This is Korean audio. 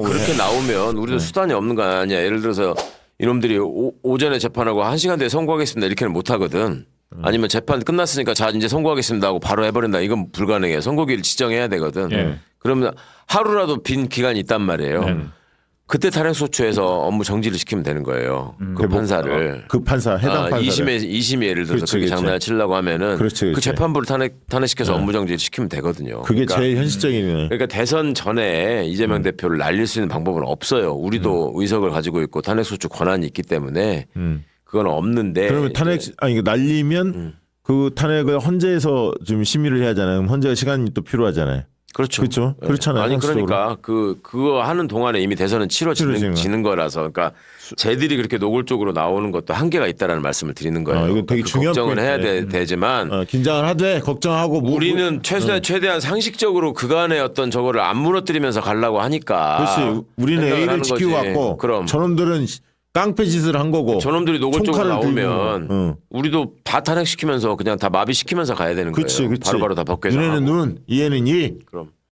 그렇게 나오면 우리도 수단이 없는 거 아니야. 예를 들어서 이놈들이 오, 오전에 재판하고 한 시간 뒤에 선고하겠습니다. 이렇게는 못 하거든. 아니면 재판 끝났으니까 자 이제 선고하겠습니다 하고 바로 해버린다. 이건 불가능해. 선고기를 지정해야 되거든. 예. 그러면 하루라도 빈 기간이 있단 말이에요. 네. 그때 탄핵소추에서 업무 정지를 시키면 되는 거예요. 그 판사를. 그 판사 해당 아, 판사. 2심에 2심이 예를 들어서 그렇지, 그렇게 그렇지. 장난을 치려고 하면은 그렇지, 그 그렇지. 재판부를 탄핵 탄핵시켜서 업무 정지를 시키면 되거든요. 그게 그러니까 제일 현실적이네. 그러니까 대선 전에 이재명 음. 대표를 날릴 수 있는 방법은 없어요. 우리도 의석을 가지고 있고 탄핵소추 권한이 있기 때문에 그건 없는데. 그러면 탄핵 이제 아니 이거 날리면 그 탄핵을 헌재에서 좀 심의를 해야 하잖아요. 그럼 헌재가 시간이 또 필요하잖아요. 그렇죠. 그렇죠. 예. 그렇잖아요, 아니. 그러니까 그 그거 하는 동안에 이미 대선은 치러지는 치러지는. 지는 거라서 그러니까 쟤들이 그렇게 노골적으로 나오는 것도 한계가 있다라는 말씀을 드리는 거예요. 아, 이건 되게 그 중요한 걱정은 해야 포인트네. 되, 지만 어, 긴장을 하되 걱정하고 뭐- 우리는 최대 최대한 상식적으로 그간의 어떤 저거를 안 무너뜨리면서 가려고 하니까. 그렇지. 우리는 생각을 A를 하는 지키고 거지. 갔고 그럼 저놈들은 깡패 짓을 한 거고 저놈들이 노골적으로 총칼을 들고. 나오면 응. 우리도 다 탄핵시키면서 그냥 다 마비시키면서 가야 되는 그렇지, 거예요. 그렇지. 바로바로 다 벗겨서 눈에는 하고. 눈, 이에는 이. 그럼